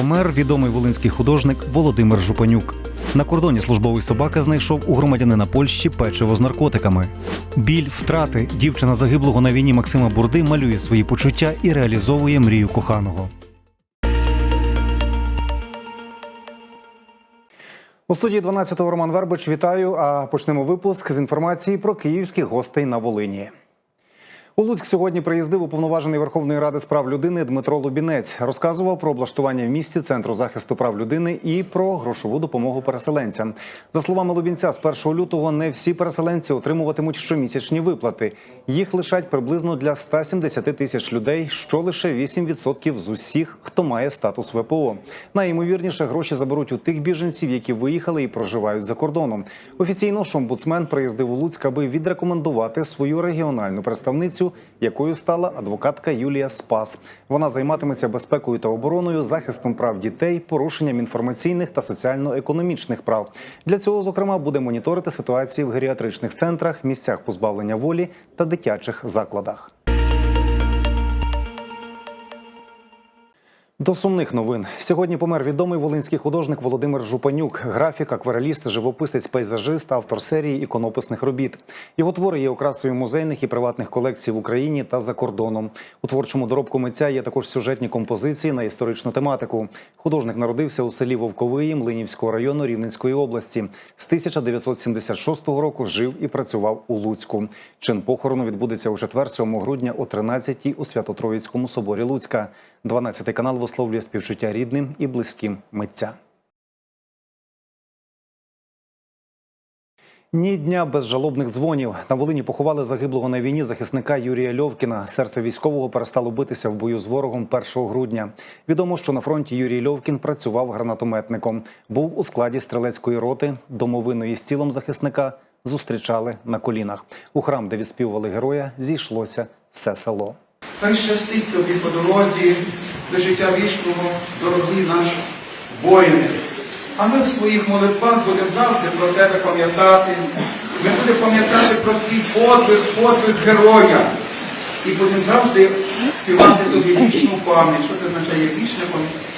Помер відомий волинський художник Володимир Жупанюк. На кордоні службовий собака знайшов у громадянина Польщі печиво з наркотиками. Біль втрати дівчина загиблого на війні Максима Бурди малює свої почуття і реалізовує мрію коханого. У студії 12-го Роман Вербич вітаю. А почнемо випуск з інформації про київських гостей на Волині. У Луцьк сьогодні приїздив уповноважений Верховної Ради з прав людини Дмитро Лубінець. Розказував про облаштування в місті центру захисту прав людини і про грошову допомогу переселенцям. За словами Лубінця, з 1 лютого не всі переселенці отримуватимуть щомісячні виплати. Їх лишать приблизно для 170 тисяч людей, що лише 8% з усіх, хто має статус ВПО. Найімовірніше гроші заберуть у тих біженців, які виїхали і проживають за кордоном. Офіційно ж омбудсмен приїздив у Луцьк, аби відрекомендувати свою регіональну представницю, якою стала адвокатка Юлія Спас. Вона займатиметься безпекою та обороною, захистом прав дітей, порушенням інформаційних та соціально-економічних прав. Для цього, зокрема, буде моніторити ситуацію в геріатричних центрах, місцях позбавлення волі та дитячих закладах. До сумних новин сьогодні помер відомий волинський художник Володимир Жупанюк, графік, аквареліст, живописець, пейзажист, автор серії іконописних робіт. Його твори є окрасою музейних і приватних колекцій в Україні та за кордоном. У творчому доробку митця є також сюжетні композиції на історичну тематику. Художник народився у селі Вовковиї Млинівського району Рівненської області. З 1976 року жив і працював у Луцьку. Чин похорону відбудеться у четвер, 7 грудня о 13-й у Свято-Троїцькому соборі Луцька. 12 канал висловлює співчуття рідним і близьким митця. Ні дня без жалобних дзвонів. На Волині поховали загиблого на війні захисника Юрія Льовкіна. Серце військового перестало битися в бою з ворогом 1 грудня. Відомо, що на фронті Юрій Льовкін працював гранатометником. Був у складі стрілецької роти. Домовиною з тілом захисника зустрічали на колінах. У храм, де відспівували героя, зійшлося все село. Хай щастить тобі по дорозі до життя вічного, дорогий наш воїне. А ми в своїх молитвах будемо завжди про тебе пам'ятати. Ми будемо пам'ятати про твій подвиг, подвиг героя. І будемо завжди співати тобі вічну пам'ять. Що це означає вічне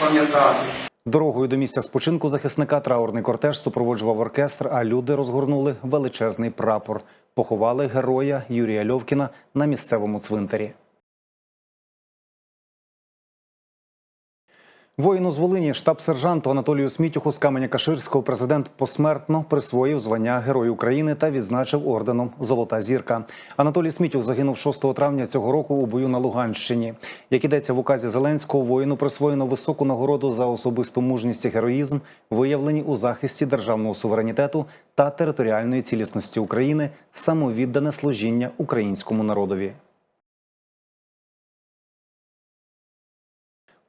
пам'ятати? Дорогою до місця спочинку захисника траурний кортеж супроводжував оркестр, а люди розгорнули величезний прапор. Поховали героя Юрія Льовкіна на місцевому цвинтарі. Воїну з Волині, штаб-сержанту Анатолію Смітюху з каменя Каширського президент посмертно присвоїв звання Герой України та відзначив орденом Золота зірка. Анатолій Смітюх загинув 6 травня цього року у бою на Луганщині. Як ідеться в указі Зеленського, воїну присвоєно високу нагороду за особисту мужність і героїзм, виявлені у захисті державного суверенітету та територіальної цілісності України, самовіддане служіння українському народові.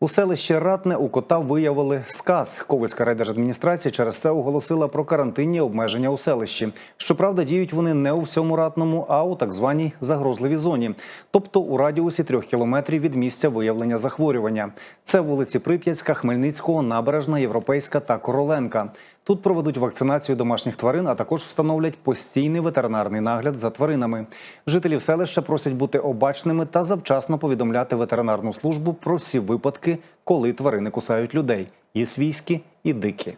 У селищі Ратне у кота виявили сказ. Ковальська райдержадміністрація через це оголосила про карантинні обмеження у селищі. Щоправда, діють вони не у всьому ратному, а у так званій загрозливій зоні, тобто у радіусі трьох кілометрів від місця виявлення захворювання. Це вулиці Прип'ятська, Хмельницького, Набережна, Європейська та Короленка. Тут проведуть вакцинацію домашніх тварин, а також встановлять постійний ветеринарний нагляд за тваринами. Жителів селища просять бути обачними та завчасно повідомляти ветеринарну службу про всі випадки, коли тварини кусають людей і свійські, і дикі.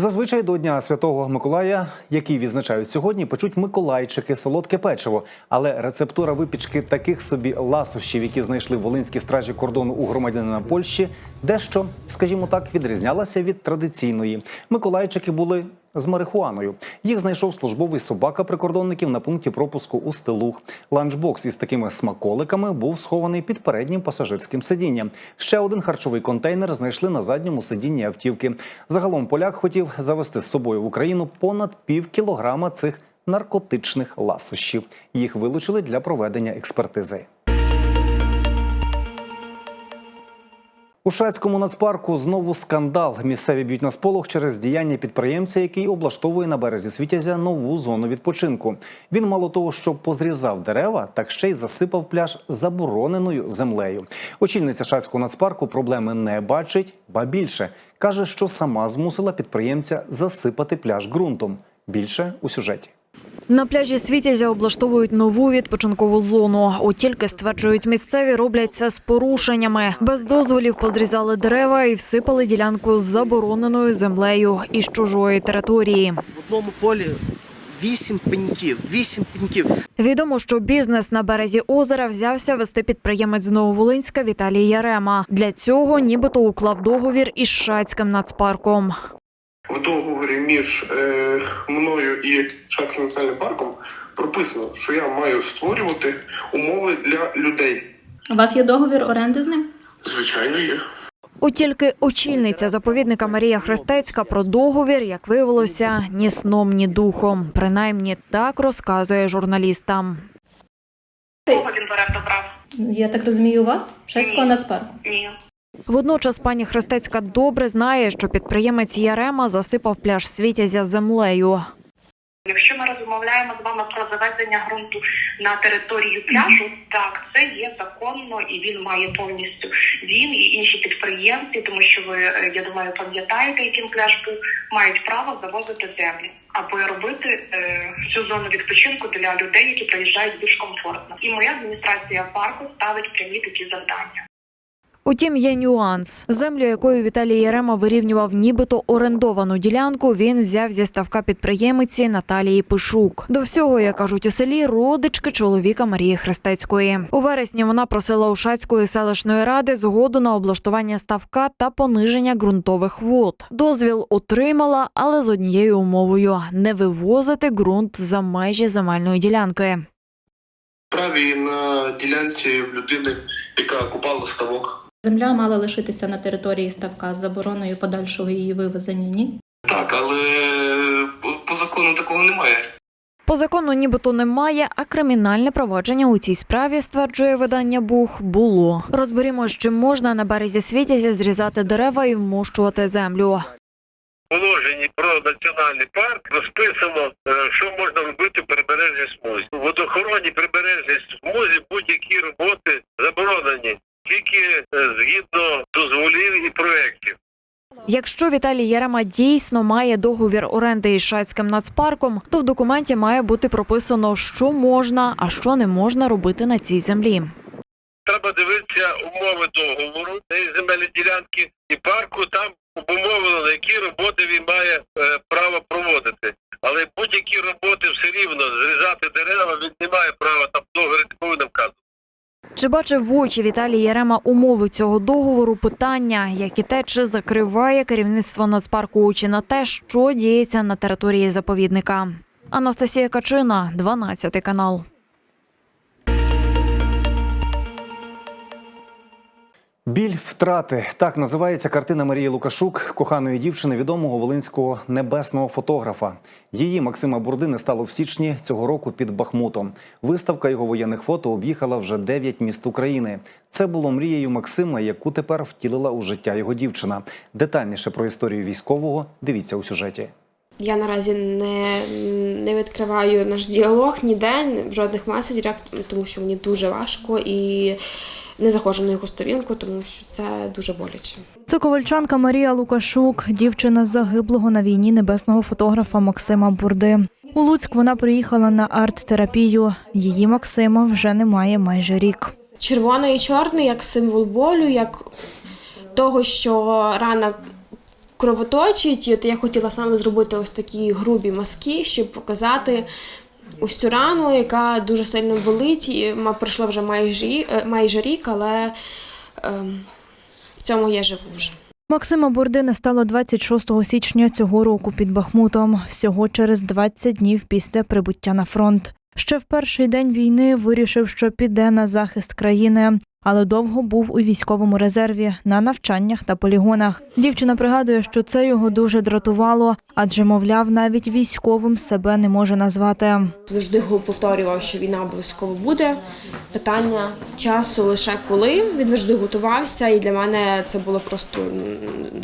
Зазвичай до Дня Святого Миколая, який відзначають сьогодні, печуть миколайчики, солодке печиво. Але рецептура випічки таких собі ласощів, які знайшли волинські стражі кордону у громадянина Польщі, дещо, скажімо так, відрізнялася від традиційної. Миколайчики були з марихуаною. Їх знайшов службовий собака прикордонників на пункті пропуску у Стилух. Ланчбокс із такими смаколиками був схований під переднім пасажирським сидінням. Ще один харчовий контейнер знайшли на задньому сидінні автівки. Загалом поляк хотів завести з собою в Україну понад пів кілограма цих наркотичних ласощів. Їх вилучили для проведення експертизи. У Шацькому нацпарку знову скандал. Місцеві б'ють на сполох через діяння підприємця, який облаштовує на березі Світязя нову зону відпочинку. Він мало того, що позрізав дерева, так ще й засипав пляж забороненою землею. Очільниця Шацького нацпарку проблеми не бачить, ба більше каже, що сама змусила підприємця засипати пляж ґрунтом. Більше у сюжеті. На пляжі Світязя облаштовують нову відпочинкову зону. От тільки стверджують місцеві, роблять це з порушеннями. Без дозволів позрізали дерева і всипали ділянку з забороненою землею із чужої території. В одному полі вісім пеньків, вісім пеньків. Відомо, що бізнес на березі озера взявся вести підприємець з Нововолинська Віталій Ярема. Для цього нібито уклав договір із Шацьким нацпарком. В договорі між е, мною і Шацьким національним парком прописано, що я маю створювати умови для людей. У вас є договір оренди з ним? Звичайно, є. От тільки очільниця заповідника Марія Хрестецька про договір, як виявилося, ні сном, ні духом. Принаймні так розказує журналістам. Кого він в оренду брав? Я так розумію, у вас? Шацького нацпарку. Ні. Водночас пані Хрестецька добре знає, що підприємець Ярема засипав пляж Світязя землею. Якщо ми розмовляємо з вами про завезення ґрунту на територію пляжу, так це є законно і він має повністю він і інші підприємці, тому що ви е, я думаю пам'ятаєте, яким пляж був, мають право завозити землі або робити е, цю зону відпочинку для людей, які приїжджають більш комфортно. І моя адміністрація парку ставить прямі такі завдання. Утім, є нюанс. Землю, якою Віталій Ярема вирівнював нібито орендовану ділянку, він взяв зі ставка підприємиці Наталії Пишук. До всього, як кажуть у селі, родички чоловіка Марії Хрестецької. У вересні вона просила Ушацької селищної ради згоду на облаштування ставка та пониження ґрунтових вод. Дозвіл отримала, але з однією умовою не вивозити ґрунт за межі земельної ділянки. Праві на ділянці в людини, яка купала ставок. Земля мала лишитися на території ставка з забороною подальшого її вивезення, ні? Так, але по, по закону такого немає. По закону нібито немає, а кримінальне провадження у цій справі, стверджує видання Бух, було. Розберімо, чи можна на березі Світязя зрізати дерева і вмощувати землю. положенні про національний парк розписано, е, що можна робити в прибережній смузі. У водохоронній прибережній смузі будь-які роботи заборонені тільки е, згідно дозволів і проєктів. Якщо Віталій Ярема дійсно має договір оренди із Шацьким нацпарком, то в документі має бути прописано, що можна, а що не можна робити на цій землі. Треба дивитися умови договору цієї земельної ділянки і парку. Там обумовлено, на які роботи він має е, право проводити. Але будь-які роботи все рівно зрізати дерева він не має права там такого не вказано. Чи бачив в очі Віталій Ярема умови цього договору? Питання, як і те, чи закриває керівництво нацпарку очі на те, що діється на території заповідника. Анастасія Качина, 12 канал. Біль втрати так називається картина Марії Лукашук, коханої дівчини відомого волинського небесного фотографа. Її Максима Бурдини стало в січні цього року під Бахмутом. Виставка його воєнних фото об'їхала вже 9 міст України. Це було мрією Максима, яку тепер втілила у життя його дівчина. Детальніше про історію військового дивіться у сюжеті. Я наразі не, не відкриваю наш діалог ніде, в жодних меседжах, тому що мені дуже важко і не заходжу на його сторінку, тому що це дуже боляче. Це ковальчанка Марія Лукашук, дівчина загиблого на війні небесного фотографа Максима Бурди. У Луцьк вона приїхала на арт-терапію. Її Максима вже немає майже рік. Червоний і чорний як символ болю, як того, що рана кровоточить. Я хотіла саме зробити ось такі грубі мазки, щоб показати ось цю рану, яка дуже сильно болить. І пройшло вже майже, е, майже рік, але ем, в цьому я живу вже. Максима Бурди не стало 26 січня цього року під Бахмутом, всього через 20 днів після прибуття на фронт. Ще в перший день війни вирішив, що піде на захист країни, але довго був у військовому резерві на навчаннях та полігонах. Дівчина пригадує, що це його дуже дратувало, адже, мовляв, навіть військовим себе не може назвати. Завжди повторював, що війна обов'язково буде. Питання часу лише коли він завжди готувався, і для мене це було просто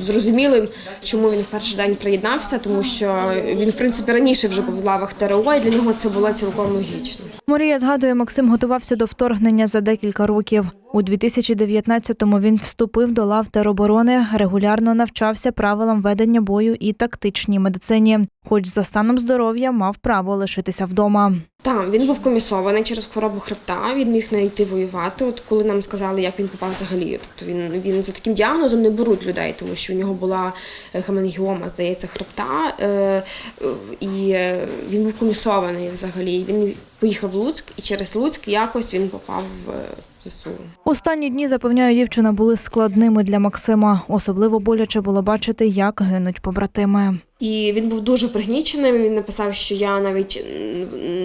зрозумілим, чому він в перший день приєднався, тому що він, в принципі, раніше вже був в лавах ТРО, і для нього це було цілком логічно. Марія згадує, Максим готувався до вторгнення за декілька років. У 2019-му він вступив до лав тероборони, регулярно навчався правилам ведення бою і тактичній медицині. Хоч за станом здоров'я мав право лишитися вдома. Так, він був комісований через хворобу хребта. Він міг не йти воювати. От коли нам сказали, як він попав взагалі. Тобто він, він за таким діагнозом не беруть людей, тому що у нього була е, хемангіома, здається, хребта. Е, е, і він був комісований взагалі. Він поїхав в Луцьк, і через Луцьк якось він попав в е, ЗСУ. Останні дні, запевняє дівчина, були складними для Максима. Особливо боляче було бачити, як гинуть побратими. І він був дуже пригніченим. Він написав, що я навіть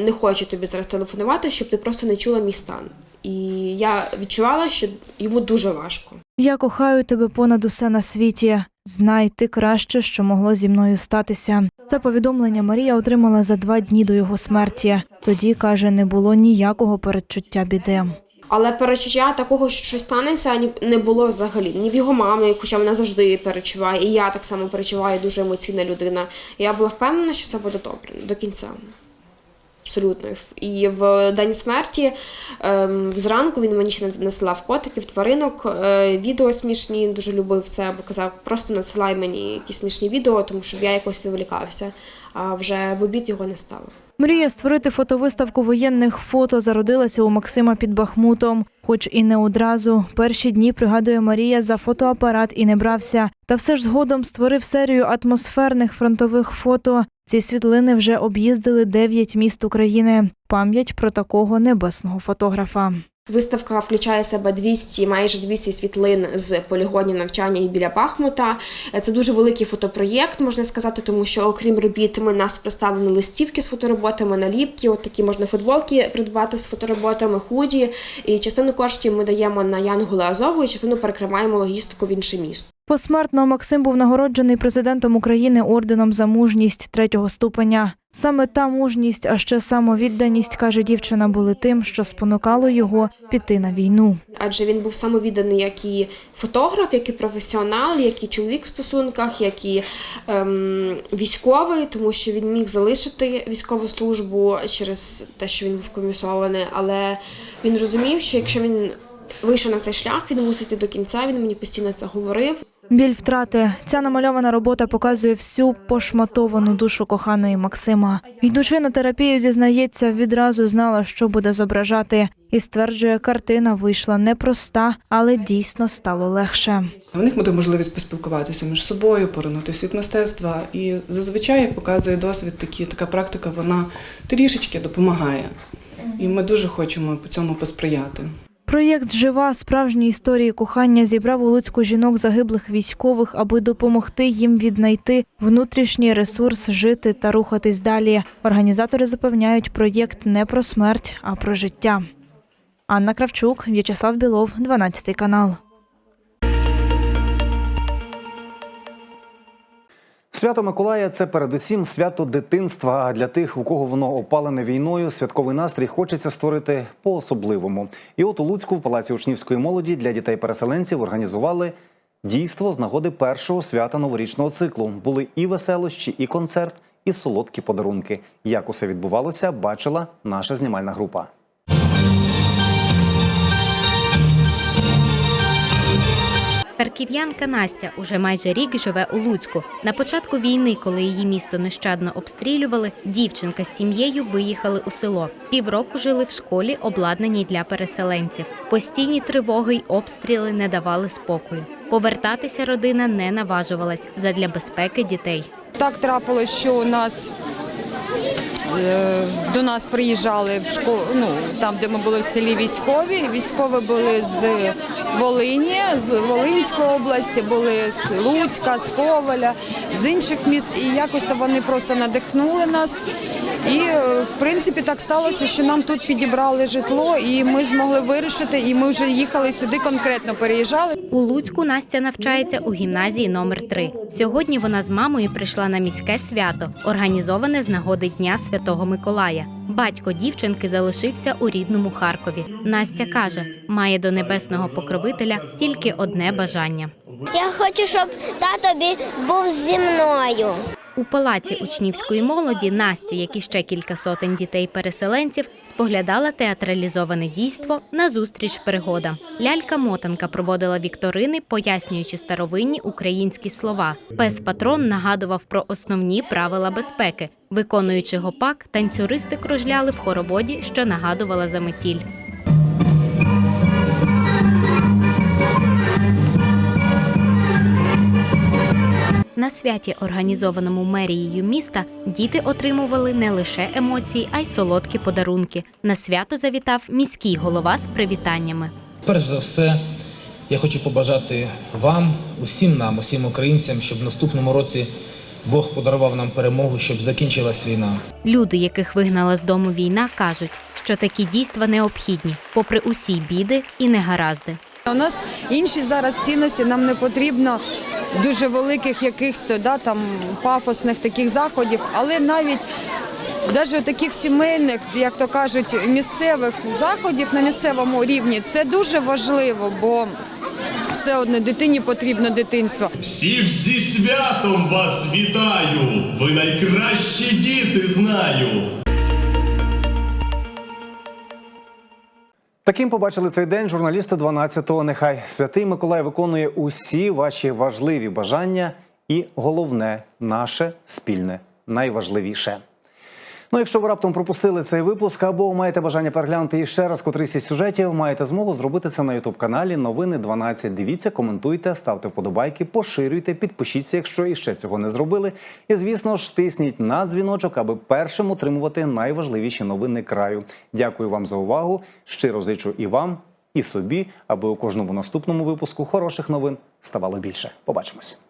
не хочу тобі зараз телефонувати, щоб ти просто не чула мій стан. І я відчувала, що йому дуже важко. Я кохаю тебе понад усе на світі. Знай ти краще, що могло зі мною статися. Це повідомлення Марія отримала за два дні до його смерті. Тоді каже, не було ніякого передчуття біди. Але перечуття такого, що щось станеться, не було взагалі. Ні в його мами, хоча вона завжди перечуває, і я так само перечуваю, дуже емоційна людина. Я була впевнена, що все буде добре до кінця. Абсолютно. І в день смерті ем, зранку він мені ще насилав котиків, тваринок, е, відео смішні, дуже любив це, бо казав, просто насилай мені якісь смішні відео, тому щоб я якось відволікався. А вже в обід його не стало. Мрія створити фотовиставку воєнних фото зародилася у Максима під Бахмутом. Хоч і не одразу. Перші дні, пригадує Марія, за фотоапарат і не брався. Та все ж згодом створив серію атмосферних фронтових фото. Ці світлини вже об'їздили дев'ять міст України. Пам'ять про такого небесного фотографа. Виставка включає в себе 200, майже 200 світлин з полігонів навчання і біля Бахмута. Це дуже великий фотопроєкт, можна сказати, тому що окрім робіт, ми нас представлені листівки з фотороботами, наліпки, от такі можна футболки придбати з фотороботами, худі. І частину коштів ми даємо на Янголи Азову, і частину перекриваємо логістику в інше місто. Посмертно Максим був нагороджений президентом України орденом за мужність третього ступеня. Саме та мужність, а ще самовідданість, каже дівчина, були тим, що спонукало його піти на війну. Адже він був самовідданий як і фотограф, як і професіонал, як і чоловік в стосунках, як і ем, військовий, тому що він міг залишити військову службу через те, що він був комісований. Але він розумів, що якщо він вийшов на цей шлях, він мусить до кінця. Він мені постійно це говорив. Біль втрати. Ця намальована робота показує всю пошматовану душу коханої Максима. Йдучи на терапію, зізнається, відразу знала, що буде зображати, і стверджує, картина вийшла непроста, але дійсно стало легше. В них буде можливість поспілкуватися між собою, поринути світ мистецтва. І зазвичай, як показує досвід, такі, така практика вона трішечки допомагає. І ми дуже хочемо по цьому посприяти. Проєкт Жива справжні історії кохання зібрав у Луцьку жінок загиблих військових, аби допомогти їм віднайти внутрішній ресурс, жити та рухатись далі. Організатори запевняють, проєкт не про смерть, а про життя. Анна Кравчук, В'ячеслав Білов, 12 канал. Свято Миколая це передусім свято дитинства. А для тих, у кого воно опалене війною, святковий настрій хочеться створити по-особливому. І от у Луцьку в Палаці учнівської молоді для дітей-переселенців організували дійство з нагоди першого свята новорічного циклу. Були і веселощі, і концерт, і солодкі подарунки. Як усе відбувалося, бачила наша знімальна група. Харків'янка Настя уже майже рік живе у Луцьку. На початку війни, коли її місто нещадно обстрілювали, дівчинка з сім'єю виїхали у село. Півроку жили в школі, обладнаній для переселенців. Постійні тривоги й обстріли не давали спокою. Повертатися родина не наважувалась задля безпеки дітей. Так трапилось, що у нас до нас приїжджали в школу, ну там, де ми були в селі військові. Військові були з Волині, з Волинської області, були з Луцька, з Коваля, з інших міст. І якось вони просто надихнули нас. І е, в принципі так сталося, що нам тут підібрали житло, і ми змогли вирішити. І ми вже їхали сюди конкретно переїжджали. У Луцьку Настя навчається у гімназії номер 3 Сьогодні вона з мамою прийшла на міське свято, організоване з нагоди Дня Святого Миколая. Батько дівчинки залишився у рідному Харкові. Настя каже, має до небесного покровителя тільки одне бажання. Я хочу, щоб тато був зі мною. У палаці учнівської молоді Настя, як і ще кілька сотень дітей-переселенців, споглядала театралізоване дійство на зустріч пригода. Лялька-мотанка проводила вікторини, пояснюючи старовинні українські слова. Пес-патрон нагадував про основні правила безпеки. Виконуючи гопак, танцюристи кружляли в хороводі, що нагадувала заметіль. На святі, організованому мерією міста, діти отримували не лише емоції, а й солодкі подарунки. На свято завітав міський голова з привітаннями. Перш за все, я хочу побажати вам, усім нам, усім українцям, щоб в наступному році Бог подарував нам перемогу, щоб закінчилась війна. Люди, яких вигнала з дому війна, кажуть, що такі дійства необхідні, попри усі біди і негаразди. У нас інші зараз цінності, нам не потрібно дуже великих якихось да, там, пафосних таких заходів, але навіть навіть таких сімейних, як то кажуть, місцевих заходів на місцевому рівні це дуже важливо, бо все одно дитині потрібно дитинство. Всіх зі святом вас вітаю! Ви найкращі діти знаю! Таким побачили цей день журналісти 12-го. Нехай святий Миколай виконує усі ваші важливі бажання, і головне наше спільне, найважливіше. Ну, якщо ви раптом пропустили цей випуск або маєте бажання переглянути іще раз котрийсь із сюжетів, маєте змогу зробити це на ютуб каналі Новини 12. Дивіться, коментуйте, ставте вподобайки, поширюйте, підпишіться, якщо іще цього не зробили. І звісно ж, тисніть на дзвіночок, аби першим отримувати найважливіші новини краю. Дякую вам за увагу. Щиро зичу і вам, і собі, аби у кожному наступному випуску хороших новин ставало більше. Побачимось.